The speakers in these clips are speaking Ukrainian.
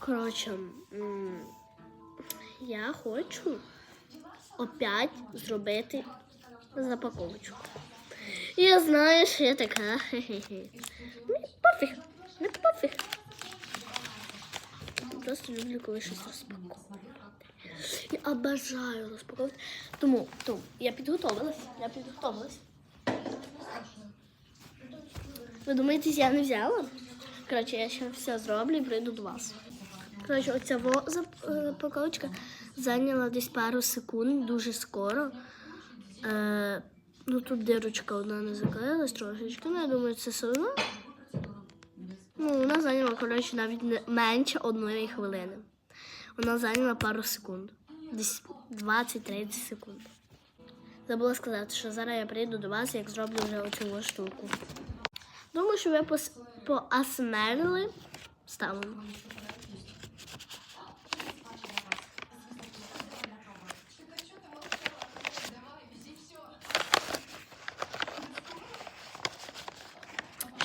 Коротше, я хочу опять зробити запаковочку. Я знаю, що я така. хе-хе-хе. Мені пофіг, не пофіг. Просто люблю, коли щось розпаковувати. Я обожаю розпаковувати. Тому, тому я підготовилась. Я підготовилась. Ви думаєте, я не взяла? Коротше, я ще все зроблю і прийду до вас. Коротше, оця во зап- е, зайняла десь пару секунд, дуже скоро. Е, ну тут дирочка одна не заклеїлась трошечки, ну я думаю, це все одно. Ну, вона зайняла, коротше, навіть не менше одної хвилини. Вона зайняла пару секунд. Десь 20-30 секунд. Забула сказати, що зараз я прийду до вас, як зроблю вже оцю штуку. Думаю, що ви поасмерили. Ставимо.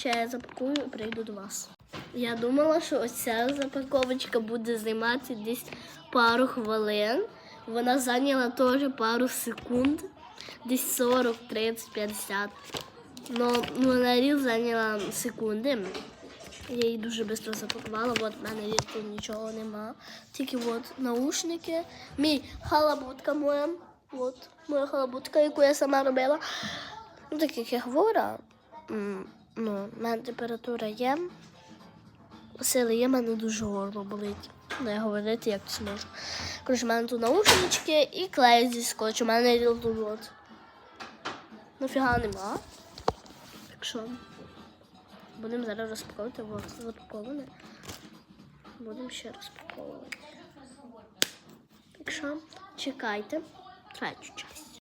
Ще я запакую і прийду до вас. Я думала, що ось ця запаковочка буде займати десь пару хвилин. Вона зайняла теж пару секунд, десь 40, 30, 50. Ну, ну на ріл зайняла секунди. Я її дуже швидко запакувала. От в мене тут нічого нема. Тільки от наушники. Мій халабутка моя. От моя халабутка, яку я сама робила. Ну, так як я м, ну, в мене температура є. Сили є, в мене дуже горло болить. Ну, я говорити як зможу. Коротше, в мене тут наушнички і клей зі скотчу. У мене тут от. Нафіга нема. Так що будемо зараз розпаковувати. От розпаковане. Будемо ще розпаковувати. Так що чекайте третю часть.